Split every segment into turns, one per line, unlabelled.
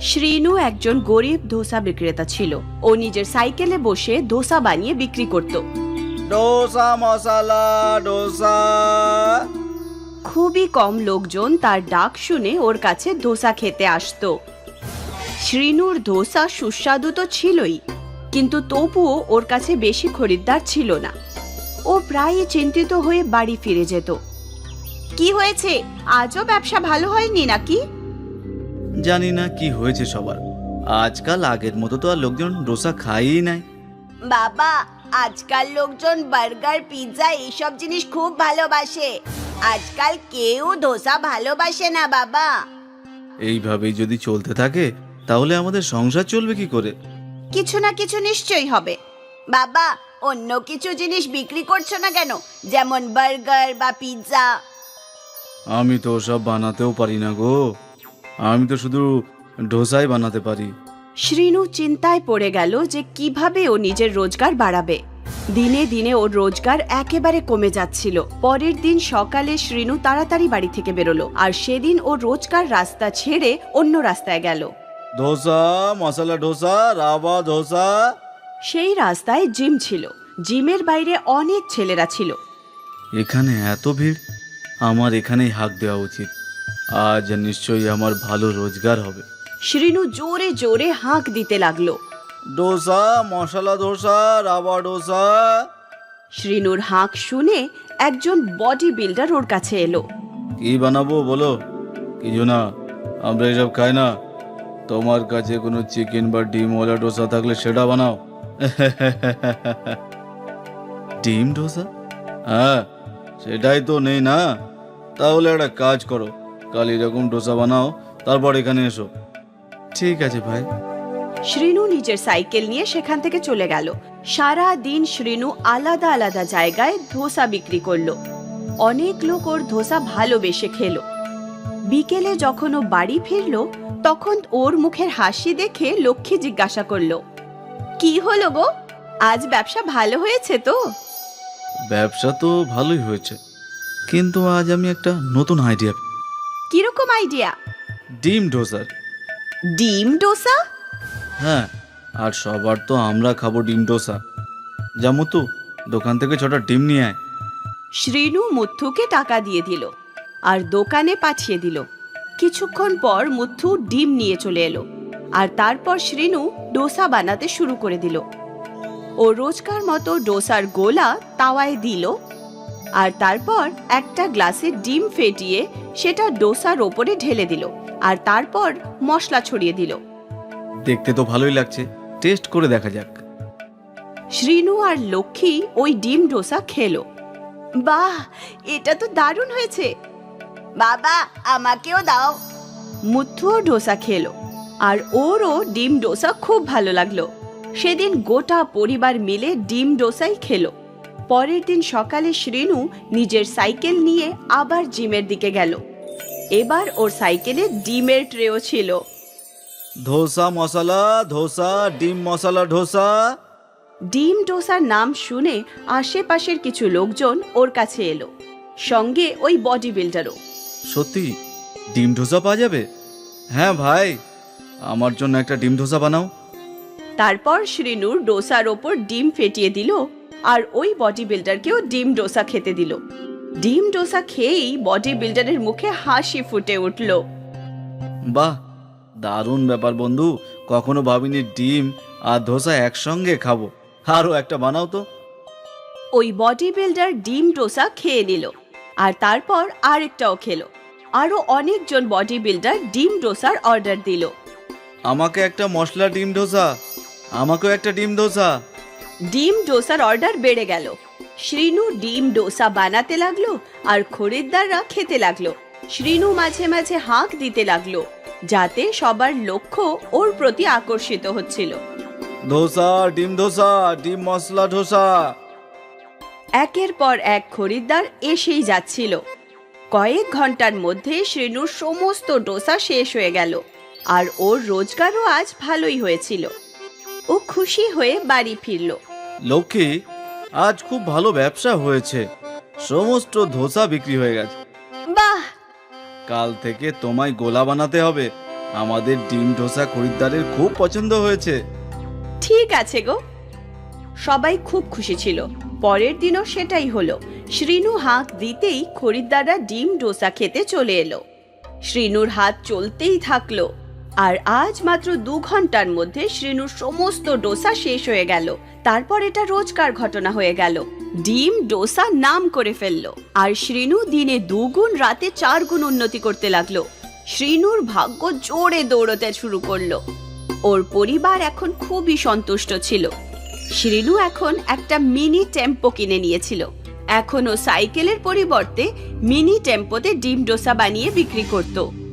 শ্রীনু একজন গরিব ধোসা বিক্রেতা ছিল। ও নিজের সাইকেলে বসে ধোসা বানিয়ে বিক্রি করত।
ডোসা মশালা ডোসা
খুবই কম লোকজন তার ডাক শুনে ওর কাছে ধোসা খেতে আসতো। শ্রীনুর ধোসা সুস্বাদু তো ছিলই কিন্তু তবুও ওর কাছে বেশি খরিদ্দার ছিল না। ও প্রায়ই চিন্তিত হয়ে বাড়ি ফিরে যেত। কি হয়েছে? আজও ব্যবসা ভালো হয়নি নাকি?
জানি না কি হয়েছে সবার। আজকাল আগের মতো তো আর লোকজন ডোসা খাইই নাই।
বাবা আজকাল লোকজন বার্গার পিৎজা এইসব জিনিস খুব ভালোবাসে। আজকাল কেউ ধোসা ভালোবাসে না বাবা।
এইভাবেই যদি চলতে থাকে তাহলে আমাদের সংসার চলবে কি করে?
কিছু না কিছু নিশ্চয়ই হবে। বাবা অন্য কিছু জিনিস বিক্রি করছ না কেন? যেমন বার্গার বা পিৎজা।
আমি তো সব বানাতেও পারি না গো। আমি তো শুধু ডোসাই বানাতে পারি।
শ্রীনু চিন্তায় পড়ে গেল যে কীভাবে ও নিজের রোজগার বাড়াবে। দিনে দিনে ওর রোজগার একেবারে কমে যাচ্ছিল। পরের দিন সকালে শ্রীনু তাড়াতাড়ি বাড়ি থেকে বেরোলো আর সেদিন ও রোজকার রাস্তা ছেড়ে অন্য রাস্তায় গেল।
ডোসা মশলা ডোসা রাবা ডোসা
সেই রাস্তায় জিম ছিল। জিমের বাইরে অনেক ছেলেরা ছিল।
এখানে এত ভিড় আমার এখানেই হাঁক দেওয়া উচিত। আজ নিশ্চয়ই আমার ভালো রোজগার হবে।
শ্রীনু জোরে জোরে হাঁক দিতে লাগল।
ডোসা মশলা ডোসা রাবা ডোসা
শ্রীনুর হাঁক শুনে একজন বডি বিল্ডার ওর কাছে এলো।
কি বানাবো বলো? কিছু না আমরা এসব খাই না। তোমার কাছে কোনো চিকেন বা ডিম ডিমওয়ালা ডোসা থাকলে সেটা বানাও। ডিম ডোসা হ্যাঁ সেটাই তো নেই না। তাহলে একটা কাজ করো। কাল এরকম ডোসা বানাও তারপর এখানে এসো। ঠিক আছে ভাই।
শ্রীনু নিজের সাইকেল নিয়ে সেখান থেকে চলে গেল। সারা দিন শ্রীনু আলাদা আলাদা জায়গায় ধোসা বিক্রি করল। অনেক লোক ওর ধোসা ভালোবেসে খেলো। বিকেলে যখন ও বাড়ি ফিরলো তখন ওর মুখের হাসি দেখে লক্ষ্মী জিজ্ঞাসা করল কি হলো গো? আজ ব্যবসা ভালো হয়েছে তো?
ব্যবসা তো ভালোই হয়েছে কিন্তু আজ আমি একটা নতুন আইডিয়া
কীরকম আইডিয়া
ডিম ডোসার
ডিম ডোসা?
হ্যাঁ আর সবার তো আমরা খাব ডিম ডোসা। যেমন তো দোকান থেকে ছটা ডিম নিয়ে আয়।
শ্রীনু মুথুকে টাকা দিয়ে দিল আর দোকানে পাঠিয়ে দিল। কিছুক্ষণ পর মুথু ডিম নিয়ে চলে এলো আর তারপর শ্রীনু ডোসা বানাতে শুরু করে দিল। ও রোজকার মতো ডোসার গোলা তাওয়ায় দিল আর তারপর একটা গ্লাসে ডিম ফেটিয়ে সেটা ডোসার ওপরে ঢেলে দিল আর তারপর মশলা ছড়িয়ে দিল।
দেখতে তো ভালোই লাগছে। টেস্ট করে দেখা যাক।
শ্রীনু আর লক্ষ্মী ওই ডিম ডোসা খেলো। বাহ এটা তো দারুণ হয়েছে। বাবা আমাকেও দাও। মুথুও ডোসা খেলো আর ওরও ডিম ডোসা খুব ভালো লাগল। সেদিন গোটা পরিবার মিলে ডিম ডোসাই খেলো। পরের দিন সকালে শ্রীনু নিজের সাইকেল নিয়ে আবার জিমের দিকে গেল। এবার ওর সাইকেলে ডিমের ট্রেও ছিল।
ধোসা মশলা ধোসা ডিম মশলা ধোসা।
ডিম ডোসার নাম শুনে আশেপাশের কিছু লোকজন ওর কাছে এলো। সঙ্গে ওই বডি বিল্ডারও
সত্যি? ডিম ডোসা পাওয়া যাবে? হ্যাঁ ভাই আমার জন্য একটা ডিম ধোসা বানাও।
তারপর শ্রীনুর ডোসার ওপর ডিম ফেটিয়ে দিল আর ওই বডি বিল্ডারকেও ডিম ডোসা খেতে দিল। ডিম ডোসা খেয়েই বডি বিল্ডারের মুখে হাসি ফুটে উঠল।
বাহ দারুণ ব্যাপার বন্ধু কখনো ভাবিনি ডিম আর ধোসা একসঙ্গে খাব। আরও একটা বানাও তো।
ওই বডি বিল্ডার ডিম ডোসা খেয়ে নিল আর তারপর আরেকটাও খেলো। আরও অনেকজন বডি বিল্ডার ডিম ডোসার অর্ডার দিল।
আমাকে একটা মশলা ডিম ডোসা আমাকেও একটা ডিম ডোসা।
ডিম ডোসার অর্ডার বেড়ে গেল। শ্রীনু ডিম ডোসা বানাতে লাগল আর খরিদ্দাররা খেতে লাগল। শ্রীনু মাঝে মাঝে হাঁক দিতে লাগল যাতে সবার লক্ষ্য ওর প্রতি আকর্ষিত হচ্ছিল।
ধোসা ডিম ধোসা ডিম মশলা ডোসা
একের পর এক খরিদ্দার এসেই যাচ্ছিল। কয়েক ঘণ্টার মধ্যে শ্রীনুর সমস্ত ডোসা শেষ হয়ে গেল আর ওর রোজগারও আজ ভালোই হয়েছিল। ও খুশি হয়ে বাড়ি ফিরল।
লক্ষ্মী আজ খুব ভালো ব্যবসা হয়েছে। সমস্ত ধোসা বিক্রি হয়ে গেছে।
বাহ!
কাল থেকে তোমায় গোলা বানাতে হবে। আমাদের ডিম ডোসা খরিদ্দারের খুব পছন্দ হয়েছে।
ঠিক আছে গো। সবাই খুব খুশি ছিল। পরের দিনও সেটাই হলো। শ্রীনু হাঁক দিতেই খরিদ্দাররা ডিম ডোসা খেতে চলে এলো। শ্রীনুর হাত চলতেই থাকল। আর আজ মাত্র দু ঘণ্টার মধ্যে শ্রীনুর সমস্ত ডোসা শেষ হয়ে গেল। তারপর এটা রোজকার ঘটনা হয়ে গেল। ডিম, ডোসা নাম করে ফেলল। আর শ্রীনু দিনে দুগুণ রাতে চার গুণ উন্নতি করতে লাগল। শ্রীনুর ভাগ্য জোরে দৌড়তে শুরু করল। ওর পরিবার এখন খুবই সন্তুষ্ট ছিল। শ্রীনু এখন একটা মিনি টেম্পো কিনে নিয়েছিল। এখন ও সাইকেলের পরিবর্তে মিনি টেম্পোতে ডিম ডোসা বানিয়ে বিক্রি করত।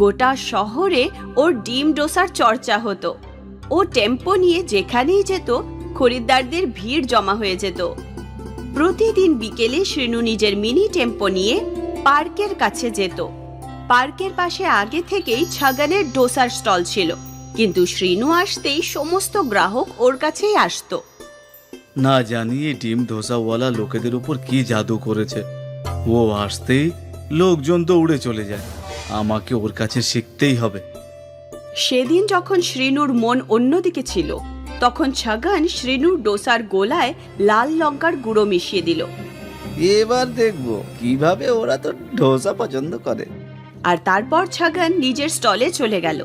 গোটা শহরে ওর ডিম ডোসার চর্চা হতো। ও টেম্পো নিয়ে যেখানেই যেত, খরিদ্দারদের ভিড় জমা হয়ে যেত। প্রতিদিন বিকেলে শ্রীনু নিজের মিনি টেম্পো নিয়ে পার্কের কাছে যেত। পার্কের পাশে আগে থেকেই ছাগানের ডোসার স্টল ছিল, কিন্তু শ্রীনু আসতেই সমস্ত গ্রাহক ওর কাছেই আসতো।
না জানি ডিম ধোসাওয়ালা লোকেদের উপর কি জাদু করেছে। ও আসতেই লোকজন তো উড়ে চলে যায়। আমাকে ওর কাছে শিখতেই হবে।
সেদিন যখন শ্রীনুর মন অন্যদিকে ছিল তখন ছাগান শ্রীনুর ডোসার গোলায় লাল লঙ্কার গুঁড়ো মিশিয়ে দিল।
এবার দেখব কীভাবে ওরা তো ডোসা পছন্দ করে।
আর তারপর ছাগান নিজের স্টলে চলে গেল।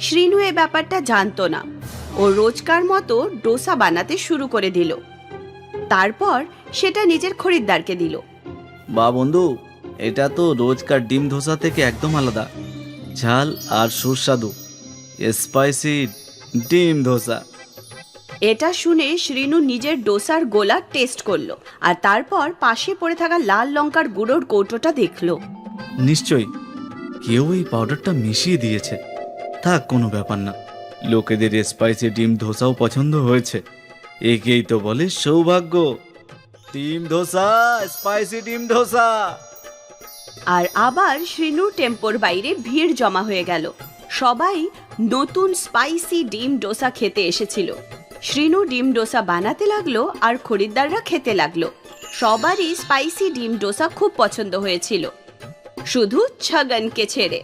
শ্রীনু এ ব্যাপারটা জানতো না। ও রোজকার মতো ডোসা বানাতে শুরু করে দিল। তারপর সেটা নিজের খরিদ্দারকে দিল।
বা বন্ধু এটা তো রোজকার ডিম ধোসা থেকে একদম আলাদা। ঝাল আর সুস্বাদু। স্পাইসি ডিম ধোসা।
এটা শুনে শ্রীনু নিজের ডোসার গোলা টেস্ট করল আর তারপর পাশে পড়ে থাকা লাল লঙ্কার গুঁড়োর কৌটোটা দেখল।
নিশ্চয়ই। কেউ এই পাউডারটা মিশিয়ে দিয়েছে। থাক কোনো ব্যাপার না। লোকেদের স্পাইসি ডিম ধোসাও পছন্দ হয়েছে। একেই তো বলে সৌভাগ্য। ডিম ধোসা স্পাইসি ডিম ধোসা।
আর আবার শ্রীনুর টেম্পোর বাইরে ভিড় জমা হয়ে গেল। সবাই নতুন স্পাইসি ডিম ডোসা খেতে এসেছিল। শ্রীনু ডিম ডোসা বানাতে লাগল আর খরিদ্দাররা খেতে লাগল। সবারই স্পাইসি ডিম ডোসা খুব পছন্দ হয়েছিল। শুধু ছগনকে ছেড়ে।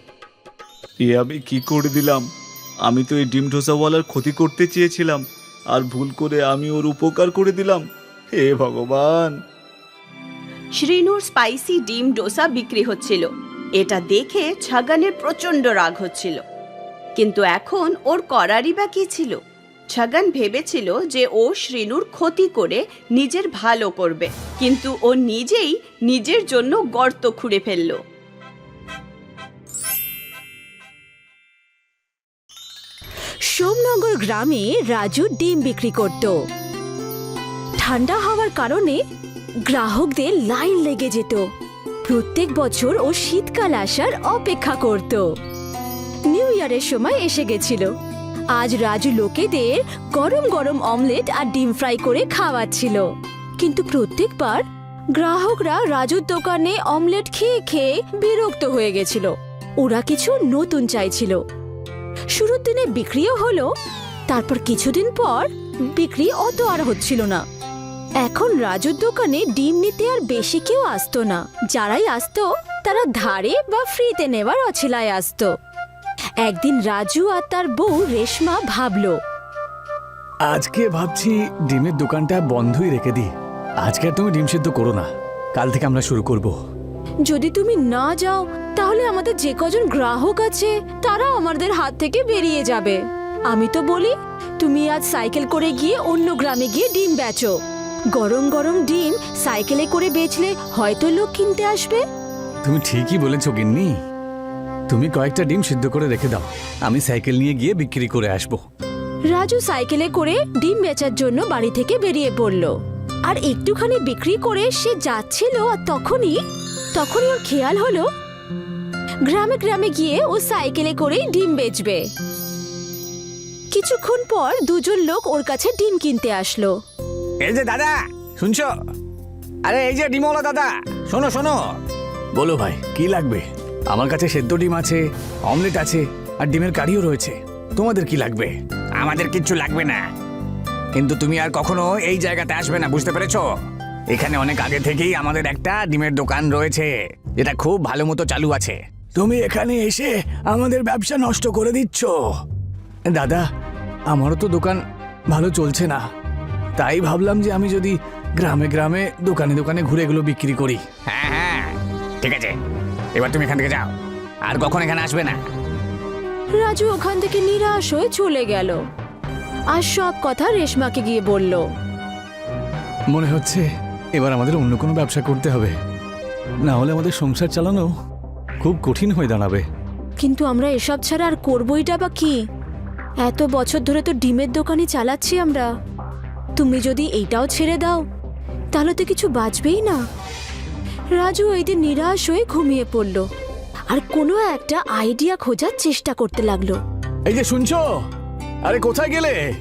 এ আমি কি করে দিলাম? আমি তো এই ডিম ধোসাওয়ালার ক্ষতি করতে চেয়েছিলাম। আর ভুল করে আমি ওর উপকার করে দিলাম। হে ভগবান!
শ্রীনুর স্পাইসি ডিম ডোসা বিক্রি হচ্ছিল। এটা দেখে ছগনের প্রচণ্ড রাগ হচ্ছিল। কিন্তু এখন ওর করারই বা কি ছিল? ছাগান ভেবেছিল যে ও শ্রীনুর ক্ষতি করে নিজের ভালো করবে, কিন্তু ও নিজেই নিজের জন্য গর্ত খুঁড়ে ফেলল।
সোমনগর গ্রামে রাজু ডিম বিক্রি করত। ঠান্ডা হওয়ার কারণে গ্রাহকদের লাইন লেগে যেত। প্রত্যেক বছর ও শীতকাল আসার অপেক্ষা করত। নিউ ইয়ারের সময় এসে গেছিল। আজ রাজু লোকেদের গরম গরম অমলেট আর ডিম ফ্রাই করে খাওয়াচ্ছিল। কিন্তু প্রত্যেকবার গ্রাহকরা রাজুর দোকানে অমলেট খেয়ে খেয়ে বিরক্ত হয়ে গেছিল। ওরা কিছু নতুন চাইছিল। শুরুর দিনে বিক্রিও হলো, তারপর কিছুদিন পর বিক্রি অত আর হচ্ছিল না। এখন রাজুর দোকানে ডিম নিতে আর বেশি কেউ আসতো না। যারাই আসতো তারা ধারে বা ফ্রিতে নেওয়ার অছিলায় আসতো। একদিন রাজু আর তার বউ রেশমা ভাবলো
আজকে ভাবছি ডিমের দোকানটা বন্ধই রেখে দিই। আজকে আর তুমি ডিম সিদ্ধ করো না। কাল থেকে আমরা শুরু করব।
যদি তুমি না যাও তাহলে আমাদের যে কজন গ্রাহক আছে তারা আমাদের হাত থেকে বেরিয়ে যাবে। আমি তো বলি তুমি আজ সাইকেল করে গিয়ে অন্য গ্রামে গিয়ে ডিম বেচো। গরম গরম ডিম সাইকেলে করে বেচলে হয়তো লোক কিনতে আসবে?
তুমি ঠিকই বলেছ গিন্নি। তুমি কয়েকটা ডিম সিদ্ধ করে রেখে দাও। আমি সাইকেল নিয়ে গিয়ে বিক্রি করে আসব।
রাজু সাইকেলে করে ডিম বেচার জন্য বাড়ি থেকে বেরিয়ে পড়ল। আর একটুখানি বিক্রি করে সে যাচ্ছিল আর তখনই তখনই ওর খেয়াল হলো গ্রামে গ্রামে গিয়ে ও সাইকেলে করেই ডিম বেচবে। কিছুক্ষণ পর দুজন লোক ওর কাছে ডিম কিনতে আসলো।
এই যে দাদা, শুনছো? আরে এই যে ডিমওয়ালা দাদা, শোনো শোনো। বলো ভাই, কি লাগবে? আমার কাছে সেদ্ধ ডিম আছে, অমলেট আছে, আর ডিমের কারিও রয়েছে। তোমাদের কি লাগবে? আমাদের কিচ্ছু লাগবে না। কিন্তু তুমি আর কখনো এই জায়গাতে আসবে না, বুঝতে পেরেছ? এখানে অনেক আগে থেকেই আমাদের একটা ডিমের দোকান রয়েছে, যেটা খুব ভালো মতো চালু আছে। তুমি এখানে এসে আমাদের ব্যবসা নষ্ট করে দিচ্ছ। দাদা, আমারও তো দোকান ভালো চলছে না। তাই ভাবলাম যে আমি যদি গ্রামে গ্রামে দোকানে দোকানে ঘুরে এগুলো বিক্রি করি। হ্যাঁ হ্যাঁ ঠিক আছে। এবার তুমি এখান থেকে যাও। আর কখন এখানে আসবে না?
রাজু ওখান থেকে নিরাশ হয়ে চলে গেল। আর সব কথা রেশমাকে গিয়ে বলল।
মনে হচ্ছে এবার আমাদের অন্য কোনো ব্যবসা করতে হবে। না হলে আমাদের সংসার চালানো খুব কঠিন হয়ে দাঁড়াবে।
কিন্তু আমরা এসব ছাড়া আর করবইটা বা কি? এত বছর ধরে তো ডিমের দোকানই চালাচ্ছি আমরা। তুমি যদি এইটাও ছেড়ে দাও তাহলে তো কিছু বাঁচবেই না। রাজু এই দিন নিরাশ হয়ে ঘুমিয়ে পড়ল আর কোনো একটা আইডিয়া খোঁজার চেষ্টা করতে লাগল।
এই যে শুনছো? আরে কোথায় গেলে?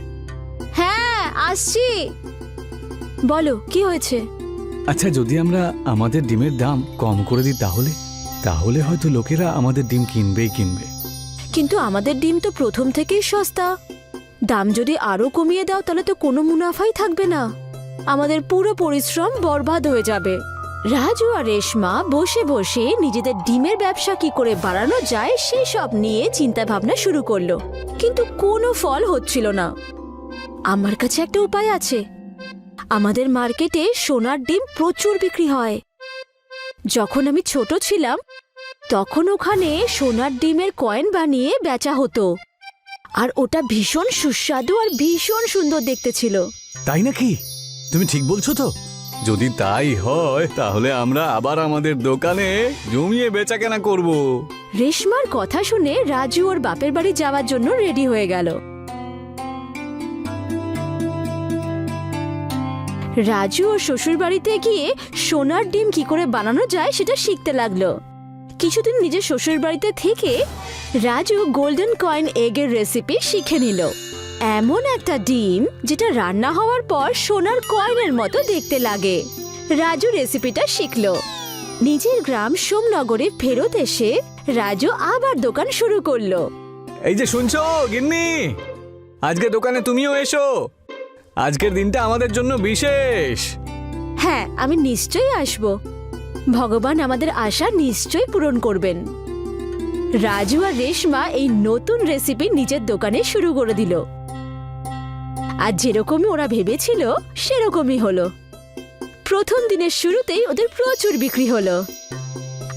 হ্যাঁ আসছি। বলো কি হয়েছে?
আচ্ছা যদি আমরা আমাদের ডিমের দাম কম করে দিই তাহলে? তাহলে হয়তো লোকেরা আমাদের ডিম কিনবেই কিনবে।
কিন্তু আমাদের ডিম তো প্রথম থেকেই সস্তা। দাম যদি আরও কমিয়ে দাও, তাহলে তো কোনো মুনাফাই থাকবে না। আমাদের পুরো পরিশ্রম বরবাদ হয়ে যাবে। রাজু আর রেশমা বসে বসে নিজেদের ডিমের ব্যবসা কি করে বাড়ানো যায়, সেই সব নিয়ে চিন্তা ভাবনা শুরু করল। কিন্তু কোনো ফল হচ্ছিল না। আমার কাছে একটা উপায় আছে। আমাদের মার্কেটে সোনার ডিম প্রচুর বিক্রি হয়। যখন আমি ছোট ছিলাম, তখন ওখানে সোনার ডিমের কয়েন বানিয়ে বেচা হতো। আর ওটা ভীষণ সুস্বাদু আর ভীষণ সুন্দর দেখতে ছিল।
তাই নাকি? তুমি ঠিক বলছো তো? যদি তাই হয় তাহলে আমরা আবার আমাদের দোকানে জমিয়ে বেচা কেনা করব।
রেশমার কথা শুনে রাজু ওর বাপের বাড়ি যাওয়ার জন্য রেডি হয়ে গেল। রাজু ও শ্বশুর বাড়িতে গিয়ে সোনার ডিম কি করে বানানো যায় সেটা শিখতে লাগল। কিছুদিন নিজের শ্বশুর বাড়িতে থেকে রাজু গোল্ডেন কয়েন এগের রেসিপি শিখে নিল। এমন একটা ডিম যেটা রান্না হওয়ার পর সোনার কয়েনের মতো দেখতে লাগে। রাজু রেসিপিটা শিখল। নিজের গ্রাম সোমনগরে ফেরত এসে রাজু আবার দোকান শুরু করল।
এই যে শুনছো গিন্নি? আজকে দোকানে তুমিও এসো। আজকের দিনটা আমাদের জন্য বিশেষ।
হ্যাঁ আমি নিশ্চয়ই আসব। ভগবান আমাদের আশা নিশ্চয়ই পূরণ করবেন। রাজু আর রেশমা এই নতুন রেসিপি নিজের দোকানে শুরু করে দিল। আর যেরকমই ওরা ভেবেছিল, সেরকমই হলো। প্রথম দিনের শুরুতেই ওদের প্রচুর বিক্রি হলো।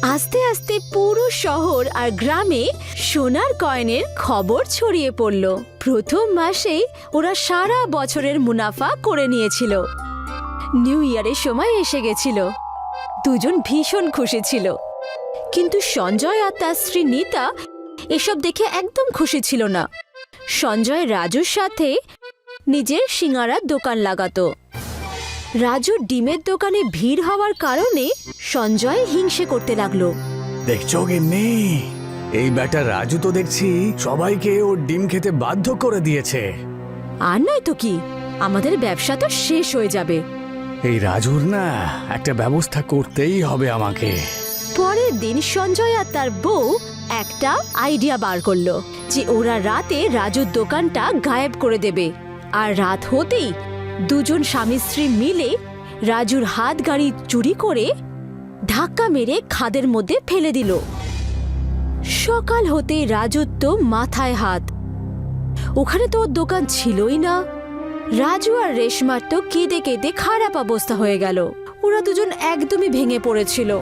আস্তে আস্তে পুরো শহর আর গ্রামে সোনার কয়েনের খবর ছড়িয়ে পড়ল। প্রথম মাসেই ওরা সারা বছরের মুনাফা করে নিয়েছিল। নিউ ইয়ারের সময় এসে গেছিল। দুজন ভীষণ খুশি ছিল। কিন্তু সঞ্জয় আর তার স্ত্রী নিতা এসব দেখে একদম খুশি ছিল না। সঞ্জয় রাজুর সাথে নিজের সিঙ্গারার দোকান লাগাতো। রাজু ডিমের দোকানে ভিড় হওয়ার কারণে সঞ্জয় হিংসে করতে লাগল।
দেখছ গিন্নি? এই ব্যাটা রাজু তো দেখছি সবাইকে ওর ডিম খেতে বাধ্য করে দিয়েছে।
আর নয় তো কি? আমাদের ব্যবসা তো শেষ হয়ে যাবে।
এই রাজুর না একটা ব্যবস্থা করতেই হবে আমাকে।
পরের দিন সঞ্জয় আর তার বউ একটা আইডিয়া বার করল যে ওরা রাতে রাজুর দোকানটা গায়েব করে দেবে। আর রাত হতেই দুজন স্বামী স্ত্রী মিলে রাজুর হাত গাড়ি চুরি করে ধাক্কা মেরে খাদের মধ্যে ফেলে দিল। সকাল হতেই রাজুর তো মাথায় হাত। ওখানে তো ওর দোকান ছিলই না। রাজু আর রেশমার তো কেঁদে কেঁদে খারাপ অবস্থা হয়ে গেল। ওরা দুজন একদমই ভেঙে পড়েছিল।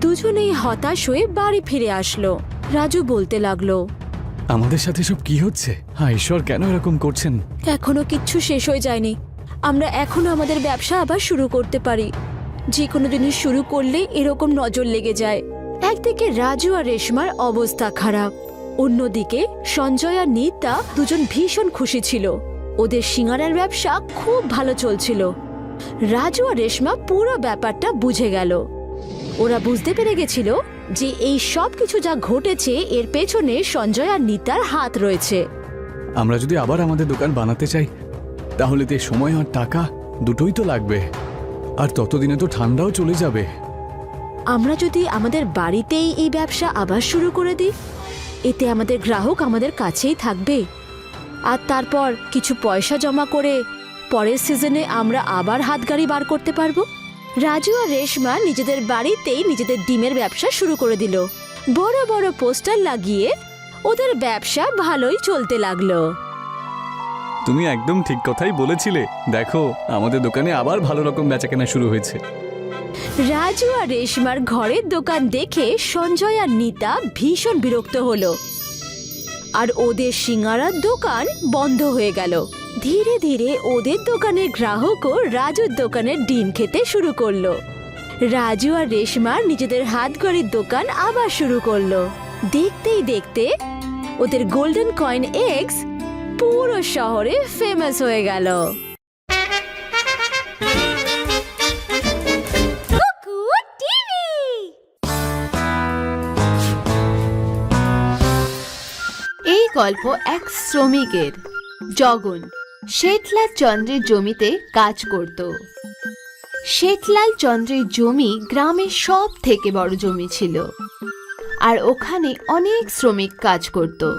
দুজনেই হতাশ হয়ে বাড়ি ফিরে আসলো। রাজু বলতে লাগল
আমাদের সাথে সব কি হচ্ছে? হ্যাঁ ঈশ্বর কেন এরকম করছেন?
এখনও কিচ্ছু শেষ হয়ে যায়নি। আমরা এখনও আমাদের ব্যবসা আবার শুরু করতে পারি। যে কোনো জিনিস শুরু করলে এরকম নজর লেগে যায়। একদিকে রাজু আর রেশমার অবস্থা খারাপ অন্যদিকে সঞ্জয় আর নিতা দুজন ভীষণ খুশি ছিল। ওদের সিঙ্গারার ব্যবসা খুব ভালো চলছিল। রাজু আর রেশমা পুরো ব্যাপারটা বুঝে গেল। ওরা বুঝতে পেরে গেছিল যে এই সব কিছু যা ঘটেছে এর পেছনে সঞ্জয় আর নিতার হাত রয়েছে।
আমরা যদি আবার আমাদের দোকান বানাতে চাই তাহলে তো সময় আর টাকা দুটোই তো লাগবে। আর ততদিনে তো ঠান্ডাও চলে যাবে।
আমরা যদি আমাদের বাড়িতেই এই ব্যবসা আবার শুরু করে দিই এতে আমাদের গ্রাহক আমাদের কাছেই থাকবে। আর তারপর কিছু পয়সা জমা করে পরের সিজনে আমরা আবার হাতগাড়ি বার করতে পারব? রাজু আর রেশমা নিজেদের বাড়িতেই নিজেদের ডিমের ব্যবসা শুরু করে দিল। বড় বড় পোস্টার লাগিয়ে ওদের ব্যবসা ভালোই চলতে লাগল।
তুমি একদম ঠিক কথাই বলেছিলে। দেখো আমাদের দোকানে আবার ভালো রকম বেচাকেনা শুরু হয়েছে।
রাজু আর রেশমার ঘরের দোকান দেখে সঞ্জয় আর নিতা ভীষণ বিরক্ত হলো। আর ওদের সিঙ্গারার দোকান বন্ধ হয়ে গেল। ধীরে ধীরে ওদের দোকানের গ্রাহকও রাজুর দোকানের ডিম খেতে শুরু করল। রাজু আর রেশমার নিজেদের হাত ঘরের দোকান আবার শুরু করল। দেখতেই দেখতে ওদের গোল্ডেন কয়েন এক্স পুরো শহরে ফেমাস হয়ে গেল।
গল্প এক শ্রমিকের। জগন, শেঠলাল চন্দ্রের জমিতে কাজ করত। শেঠলাল চন্দ্রের জমি গ্রামের সব থেকে বড় জমি ছিল। আর ওখানে অনেক শ্রমিক কাজ করত।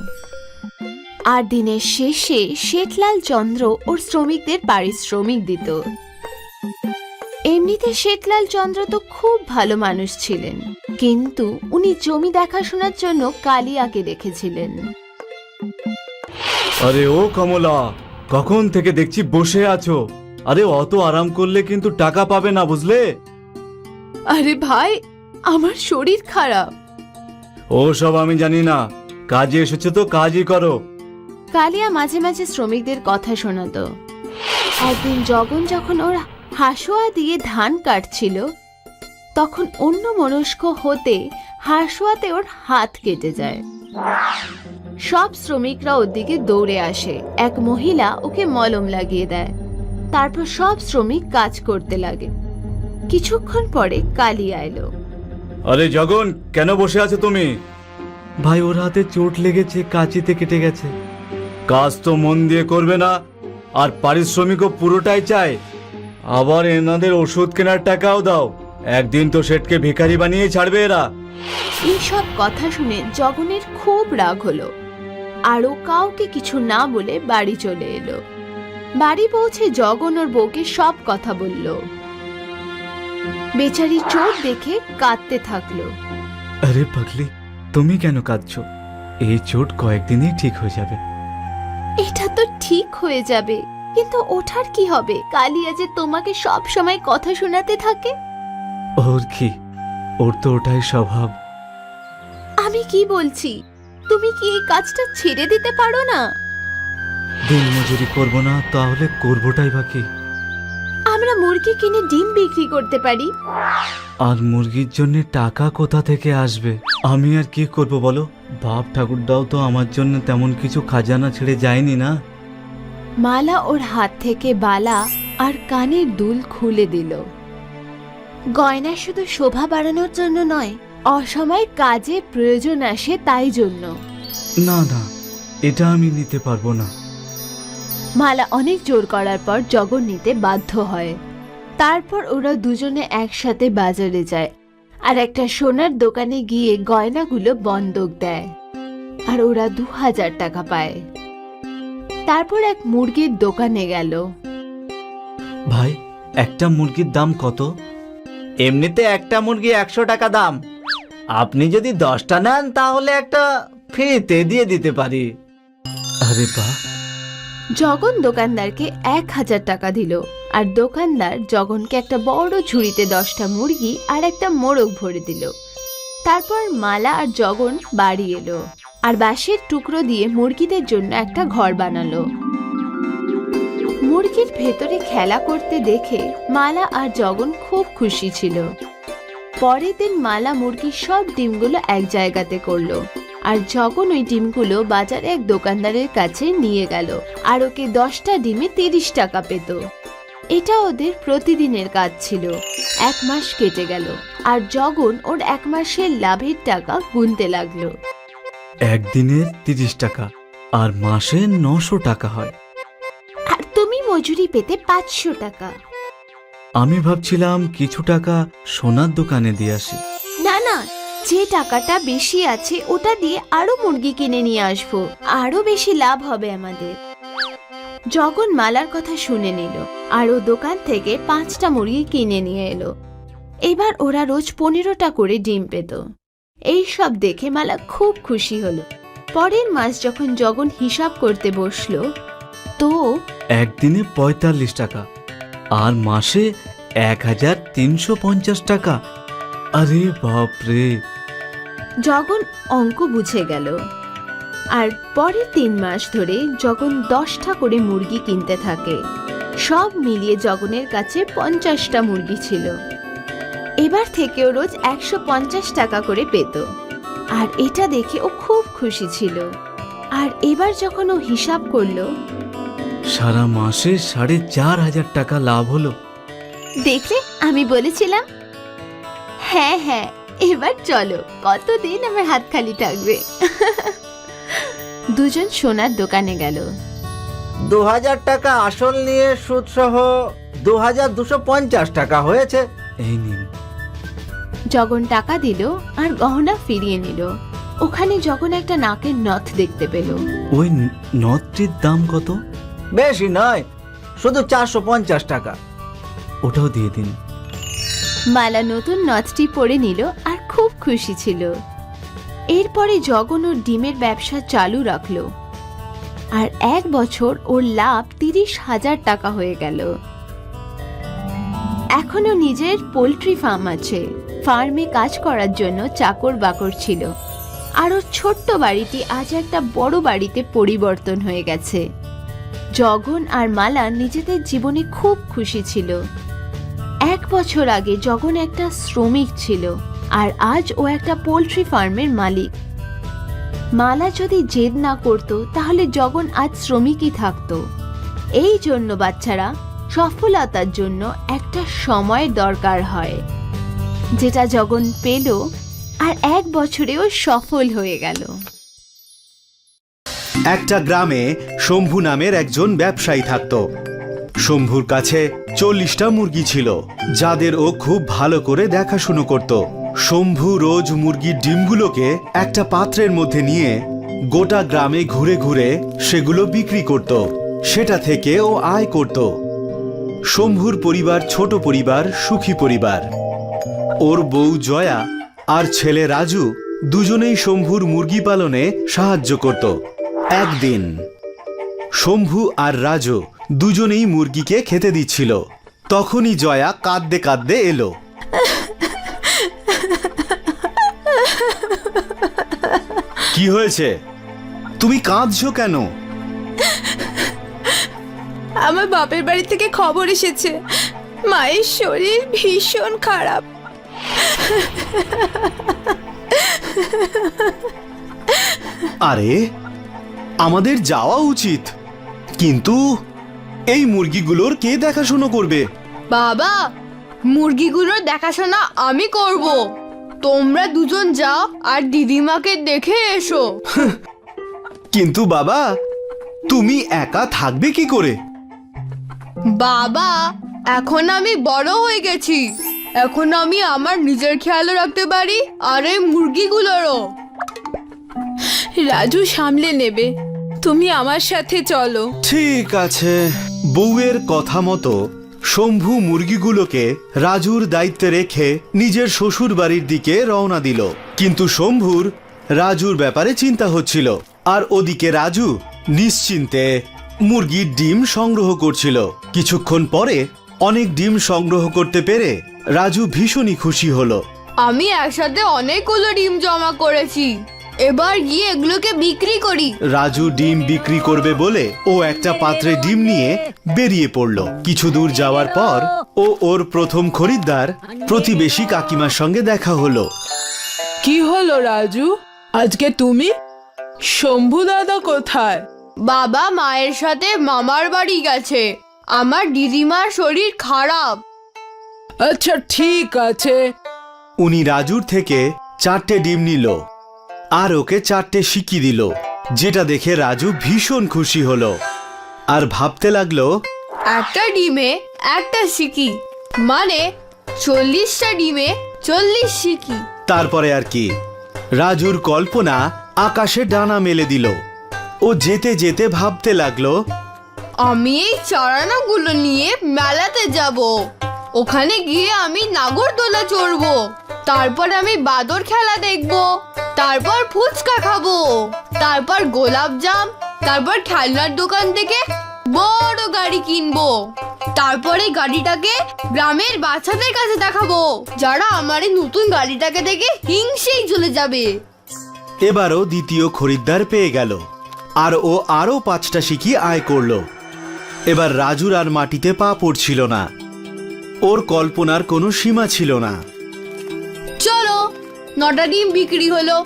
আর দিনের শেষে শেঠলাল চন্দ্র ওর শ্রমিকদের পারিশ্রমিক দিত। এমনিতে শেঠলাল চন্দ্র তো খুব ভালো মানুষ ছিলেন। কিন্তু উনি জমি দেখাশোনার জন্য কালিয়াকে রেখেছিলেন।
আরে ও কমলা কখন থেকে দেখছি বসে আছো? আরে অত আরাম করলে কিন্তু টাকা পাবে না বুঝলে?
আরে ভাই আমার শরীর খারাপ।
ও সব আমি জানি না। কাজে এসেছ তো কাজই করো।
কালিয়া মাঝে মাঝে শ্রমিকদের কথা শোনাতো। একদিন জগন যখন ওর হাসুয়া দিয়ে ধান কাটছিল তখন অন্য মনস্ক হতে হাসোয়াতে ওর হাত কেটে যায়। সব শ্রমিকরা ওর দিকে দৌড়ে আসে। এক মহিলা ওকে মলম লাগিয়ে দেয়। তারপর সব শ্রমিক কাজ করতে লাগে। কিছুক্ষণ পরে কালিয়া আইলো।
আরে জগন কেন বসে আছো তুমি? ভাই ওর হাতে চোট লেগেছে কাঁচিতে কেটে গেছে। কাজ তো মন দিয়ে করবে না আর পারিশ্রমিকও পুরোটাই চায়। আবার এনাদের ওষুধ কেনার টাকাও দাও। একদিন তো সেটকে ভিখারি বানিয়ে ছাড়বে এরা।
এইসব কথা শুনে জগনের খুব রাগ হলো। আরও কাউকে কিছু না বলে বাড়ি চলে এলো। বাড়ি পৌঁছে জগন ওর বউকে সব কথা বলল। বেচারি চোট দেখে কাঁদতে থাকল।
আরে পাগলি তুমি কেন কাঁদছো? এই চোট কয়েকদিনই ঠিক হয়ে যাবে।
এটা তো ঠিক হয়ে যাবে কিন্তু ওঠার কি হবে? কালিয়া যে তোমাকে সব সময় কথা শোনাতে থাকে?
ওর কি? ওর তো ওটাই স্বভাব।
আমি কি বলছি? তুমি কি এই কাজটা ছেড়ে দিতে পারো না?
দিন মজুরি করব না তাহলে করবোটাই বাকি
আমরা মুরগি কিনে ডিম বিক্রি করতে পারি।
আর মুরগির জন্য টাকা কোথা থেকে আসবে? আমি আর কি করব বলো? বাপ ঠাকুরদাও তো আমার জন্য তেমন কিছু খাজানা ছেড়ে যায়নি না?
মালা ওর হাত থেকে বালা আর কানের দুল খুলে দিল। গয়না শুধু শোভা বাড়ানোর জন্য নয় অসময় কাজে প্রয়োজন আসে তাই জন্য।
না না এটা আমি নিতে পারব না।
মালা অনেক জোর করার পর জগন নিতে বাধ্য হয়। তারপর ওরা দুজনে একসাথে বাজারে যায় আর একটা সোনার দোকানে গিয়ে গয়নাগুলো বন্ধক দেয় আর ওরা দু হাজার টাকা পায়। তারপর এক মুরগির দোকানে গেল।
ভাই একটা মুরগির দাম কত? এমনিতে একটা মুরগি একশো টাকা দাম। আপনি যদি দশটা নেন তাহলে একটা ফ্রিতে দিয়ে দিতে পারি। আরে বাহ
জগন দোকানদারকে এক হাজার টাকা দিল আর দোকানদার জগনকে একটা বড় ঝুড়িতে দশটা মুরগি আর একটা মোরগ ভরে দিল। তারপর মালা আর জগন বাড়ি এলো আর বাঁশের টুকরো দিয়ে মুরগিদের জন্য একটা ঘর বানালো। মুরগির ভেতরে খেলা করতে দেখে মালা আর জগন খুব খুশি ছিল। পরের দিন মালা মুরগির সব ডিমগুলো এক জায়গাতে করল। আর যখন ওই ডিমগুলো বাজারে এক দোকানদারের কাছে নিয়ে গেল আর ওকে দশটা ডিমে তিরিশ টাকা পেত। এটা ওদের প্রতিদিনের কাজ ছিল। এক মাস কেটে গেল আর জগন ওর এক মাসের লাভের টাকা গুনতে লাগল।
একদিনের তিরিশ টাকা আর মাসে নশো টাকা হয়।
আর তুমি মজুরি পেতে পাঁচশো টাকা।
আমি ভাবছিলাম কিছু টাকা সোনার দোকানে দিয়ে আসি।
না না যে টাকাটা বেশি আছে ওটা দিয়ে আরও মুরগি কিনে নিয়ে আসব। আরও বেশি লাভ হবে আমাদের। জগন মালার কথা শুনে নিল আর ও দোকান থেকে পাঁচটা মুরগি কিনে নিয়ে এলো। এবার ওরা রোজ পনেরোটা করে ডিম পেত। এই সব দেখে মালা খুব খুশি হলো। পরের মাস যখন জগন হিসাব করতে বসল তো
একদিনে পঁয়তাল্লিশ টাকা। আর মাসে এক হাজার তিনশো পঞ্চাশ টাকা। আরে বাপরে।
জগন অঙ্ক বুঝে গেল। আর পরের তিন মাস ধরে জগন দশটা করে মুরগি কিনতে থাকে। সব মিলিয়ে জগনের কাছে পঞ্চাশটা মুরগি ছিল। এবার থেকেও রোজ একশো পঞ্চাশ টাকা করে পেত। আর এটা দেখে ও খুব খুশি ছিল। আর এবার যখন ও হিসাব করল
সারা মাসে সাড়ে চার হাজার টাকা লাভ হলো।
দেখলে আমি বলেছিলাম? হ্যাঁ হ্যাঁ এবার চলো কতদিন আমার হাত খালি থাকবে? দুজন সোনার দোকানে গেল।
দু হাজার টাকা আসল নিয়ে সুদ সহ দু হাজার দুশো পঞ্চাশ টাকা হয়েছে।
এই নিন।
জগন টাকা দিল আর গহনা ফিরিয়ে নিল। ওখানে যখন একটা নাকের নথ দেখতে পেল।
ওই নথটির দাম কত?
বেশি নয় শুধু চারশো পঞ্চাশ টাকা।
ওটাও দিয়ে দিন।
মালা নতুন নথটি পরে নিল আর খুব খুশি ছিল। এরপরে জগন ওর ডিমের ব্যবসা চালু রাখল। আর এক বছর ওর লাভ তিরিশ হাজার টাকা হয়ে গেল। এখনও নিজের পোলট্রি ফার্ম আছে। ফার্মে কাজ করার জন্য চাকর বাকর ছিল। আর ওর ছোট্ট বাড়িটি আজ একটা বড় বাড়িতে পরিবর্তন হয়ে গেছে। জগন আর মালা নিজেদের জীবনে খুব খুশি ছিল। এক বছর আগে জগন একটা শ্রমিক ছিল আর আজ ও একটা পোলট্রি ফার্মের মালিক। মালা যদি জেদ না করত, তাহলে জগন আজ শ্রমিকই থাকতো। এই জন্য বাচ্চারা সফলতার জন্য একটা সময় দরকার হয়, যেটা জগন পেল আর এক বছরেও সফল হয়ে গেল।
একটা গ্রামে শম্ভু নামের একজন ব্যবসায়ী থাকত। শম্ভুর কাছে চল্লিশটা মুরগি ছিল, যাদের ও খুব ভালো করে দেখাশুনো করত। শম্ভু রোজ মুরগির ডিমগুলোকে একটা পাত্রের মধ্যে নিয়ে গোটা গ্রামে ঘুরে ঘুরে সেগুলো বিক্রি করত। সেটা থেকে ও আয় করত। শম্ভুর পরিবার ছোট পরিবার, সুখী পরিবার। ওর বউ জয়া আর ছেলে রাজু দুজনেই শম্ভুর মুরগি পালনে সাহায্য করত। একদিন শম্ভু আর রাজু দুজনেই মুরগিকে খেতে দিচ্ছিল। তখনই জয়া কাঁদতে কাঁদতে এলো। কি হয়েছে? তুমি কাঁদছো কেন?
আমার বাপের বাড়ি থেকে খবর এসেছে। মায়ের শরীর ভীষণ খারাপ।
আরে আমাদের যাওয়া উচিত। কিন্তু এই মুরগিগুলোর কে দেখাশুনো করবে?
বাবা মুরগিগুলোর দেখাশোনা আমি করব। তোমরা দুজন যাও আর দিদিমাকে দেখে এসো।
কিন্তু বাবা তুমি একা থাকবে কি করে?
বাবা এখন আমি বড় হয়ে গেছি। এখন আমি আমার নিজের খেয়াল রাখতে পারি আর এই মুরগিগুলোরও। রাজু সামলে নেবে। তুমি আমার সাথে চলো।
ঠিক আছে। বউয়ের কথা মতো শম্ভু মুরগিগুলোকে রাজুর দায়িত্বে রেখে নিজের শ্বশুর বাড়ির দিকে রওনা দিল। কিন্তু শম্ভুর রাজুর ব্যাপারে চিন্তা হচ্ছিল। আর ওদিকে রাজু নিশ্চিন্তে মুরগির ডিম সংগ্রহ করছিল। কিছুক্ষণ পরে অনেক ডিম সংগ্রহ করতে পেরে রাজু ভীষণই খুশি হলো।
আমি একসাথে অনেকগুলো ডিম জমা করেছি। এবার গিয়ে এগুলোকে বিক্রি করি।
রাজু ডিম বিক্রি করবে বলে ও একটা পাত্রে ডিম নিয়ে বেরিয়ে পড়ল। কিছু দূর যাওয়ার পর ও ওর প্রথম খরিদ্দার প্রতিবেশী কাকিমার সঙ্গে দেখা হলো।
কি হলো রাজু? আজকে তুমি? শম্ভু দাদা কোথায়?
বাবা মায়ের সাথে মামার বাড়ি গেছে। আমার দিদিমার শরীর খারাপ।
আচ্ছা ঠিক আছে।
উনি রাজুর থেকে চারটে ডিম নিল। আর ওকে চারটে শিকি দিল যেটা দেখে রাজু ভীষণ খুশি হলো। আর ভাবতে লাগল
একটা ডিমে একটা সিকি মানে চল্লিশটা ডিমে চল্লিশ সিকি
তারপরে আর কি। রাজুর কল্পনা আকাশে ডানা মেলে দিল। ও যেতে যেতে ভাবতে লাগল
আমি এই চারানাগুলো নিয়ে মেলাতে যাব। ওখানে গিয়ে আমি নাগরদোলা চড়বো তারপর আমি বাদর খেলা দেখব। তারপর ফুচকা খাব। তারপর গোলাপ জাম, তারপর খেলনার দোকান থেকে বড় গাড়ি কিনবো। তারপরে গাড়িটাকে গ্রামের বাচ্চাদের কাছে দেখাবো, যারা আমার এই নতুন গাড়িটাকে দেখে হিংসেই চলে যাবে।
এবারও দ্বিতীয় খরিদ্দার পেয়ে গেল, আর ও আরও পাঁচটা শিখি আয় করল। এবার রাজুর আর মাটিতে পা পড়ছিল না, ওর কল্পনার কোনো সীমা ছিল না।
নটা ডিম বিক্রি হলো।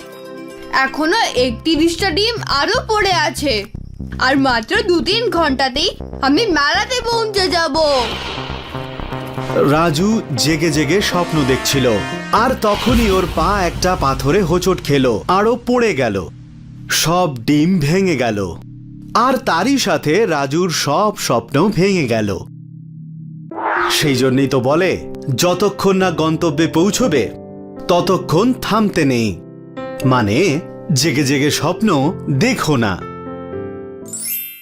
এখনও একত্রিশটা ডিম আরও পড়ে আছে। আর মাত্র দু তিন ঘন্টাতেই আমি মেলাতে পৌঁছে যাব।
রাজু জেগে জেগে স্বপ্ন দেখছিল। আর তখনই ওর পা একটা পাথরে হোঁচট খেলো আরও পড়ে গেল। সব ডিম ভেঙে গেল। আর তারই সাথে রাজুর সব স্বপ্ন ভেঙে গেল। সেই জন্যই তো বলে, যতক্ষণ না গন্তব্যে পৌঁছবে ততক্ষণ থামতে নেই। মানে জেগে জেগে স্বপ্ন দেখো না।